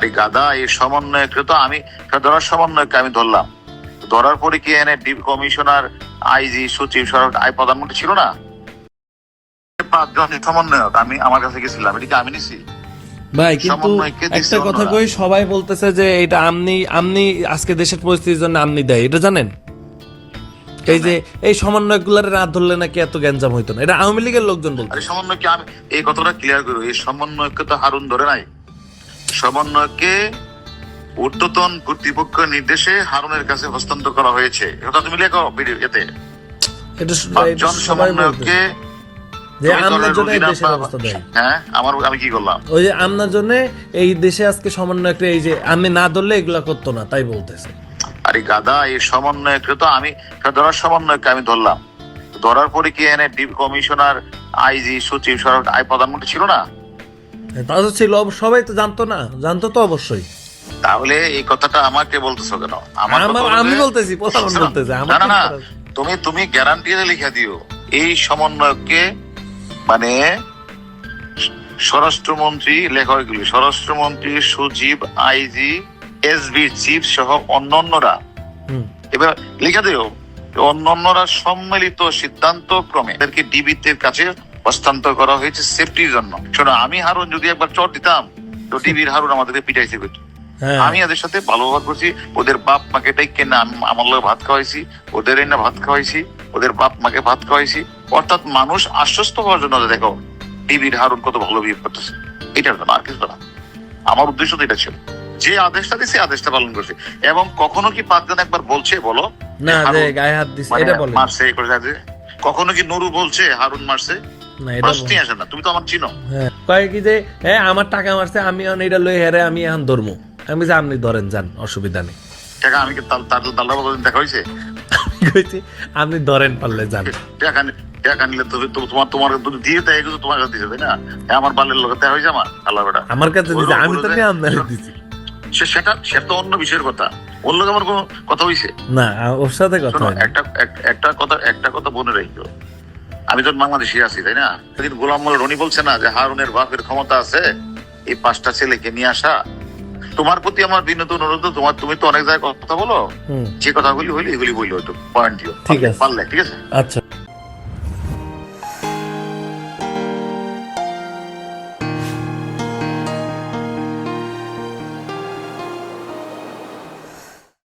আরে গাদা এই সমন্বয়কে তো আমি ধরার সমন্বয়কে আমি ধরলাম। ধরার পরে কি এনে ডিপ কমিশনার আইজি সচিব সরকার আই প্রধানমন্ত্রী ছিল না? পাঁচজন সমন্বয়ক আমি আমার কাছে গেছিলাম এটা কি আমি নিছি? ভাই কিন্তু একটা কথা কই সবাই বলতেছে যে এটা আমনি আমনি আজকে দেশের পরিস্থিতির জন্য আমনি দেয় এটা জানেন? এই যে এই সমন্বয়গুলোর রাত ধরলে নাকি এত গ্যাঞ্জাম হইতো না এটা আওয়ামী লীগের লোকজন বলতো আরে সমন্বয়কে আমি এই কথাটা ক্লিয়ার করব এই সমন্বয়কে তো হারুন ধরে নাই। সমন্বয়কে ঊর্ধ্বতন কর্তৃপক্ষ নির্দেশে হারুনের কাছে হস্তান্তর করা হয়েছে। এটা তুমি লেখো ভিডিও এতে। পাঁচজন সমন্বয়ককে হ্যাঁ আমার আমি কি করলাম? ওই যে আমনার জন্য এই দেশে আজকে সমন্বয়করা এই যে আমি না ধরলে এগুলা করতো না তাই বলতেছে। আরে গাদা এই সমন্বয়কে তো আমি ধরার আমি ধরলাম। ধরার পরে কি এনে ডিপ কমিশনার আইজি সচিব সরকার আই প্রধানমন্ত্রী ছিল না? তা তো ছিল সবাই তো জানতো না জানতো তো অবশ্যই। তাহলে এই কথাটা আমাকে বলতেছো কেন? আমার আমি হলো বলতেছি না না? তুমি তুমি গ্যারান্টি লিখে দিও এই সমন্বয়কে মানে স্বরাষ্ট্রমন্ত্রী লেখা এগুলি স্বরাষ্ট্রমন্ত্রী সচিব আইজি এসবি চিফ সহ অন্যান্যরা। এবার লিখে দিও অন্যান্যরা সম্মিলিত সিদ্ধান্ত ক্রমে এদেরকে ডিবিতে কাছে হস্তান্তর করা হয়েছে সেফটির জন্য। শোনো আমি হারুন যদি একবার চট দিতাম তো টিভির হারুন আমাদেরকে পিটাইছে হ্যাঁ। আমি এদের সাথে ভালো ব্যবহার করছি ওদের বাপ মাকে ডেকে না আমি আমার লোক ভাত খাওয়াইছি ওদের এনে ভাত খাওয়াইছি ওদের বাপ মাকে ভাত খাওয়াইছি। অর্থাৎ মানুষ আশ্বস্ত হওয়ার জন্য দেখো টিভির হারুন কত ভালো বিহেভ করতেছে। এটার জন্য আর কিছু না। আমার উদ্দেশ্য তো এটা ছিল। যে আদেশটা দিছে আদেশটা পালন করছে। এবং কখনো কি পাঁচজন একবার বলছে বলো? না গায়ে হাত দিছে মানে এটা বলে। মারছে এই করে যাচ্ছে কখনো কি নুরু বলছে হারুন মারছে? না এটা প্রশ্নই আসে না তুমি তো আমার চিনো। হ্যাঁ। কয় কি যে হ্যাঁ আমার টাকা মারছে আমি এখন এটা লই হেরে আমি এখন ধরমু। আমি যে আপনি ধরেন যান অসুবিধা নেই। টাকা আমি কি তার তার দাল্লা দেখা কইছি আপনি ধরেন পারলে যান। টাকা টাকা নিলে তো তো তোমার তোমার দিয়ে দেয় এগুলো তোমার কাছে দিছে তাই না? আমার বালের লোক দেওয়া হয়েছে আমার আল্লাহ বেটা আমার কাছে দিছে আমি তো নিয়ে যে- দিছি। সে সেটা সেটা তো অন্য বিষয়ের কথা। লোক আমার কোনো কথা হয়েছে না ওর সাথে কথা। একটা একটা কথা একটা কথা মনে রাখো আমি তো বাংলাদেশে আছি তাই না? সেদিন গোলাম মোল্লা রনি বলছে না যে হারুনের বাপের ক্ষমতা আছে এই পাঁচটা ছেলেকে নিয়ে আসা। তোমার প্রতি আমার বিনোদ অনুরোধ তোমার তুমি তো অনেক জায়গায় কথা বলো। যে যে কথাগুলি হইলে এগুলি বলল একটু পয়েন্ট দিও। ঠিক আছে। পারলে ঠিক আছে? আচ্ছা।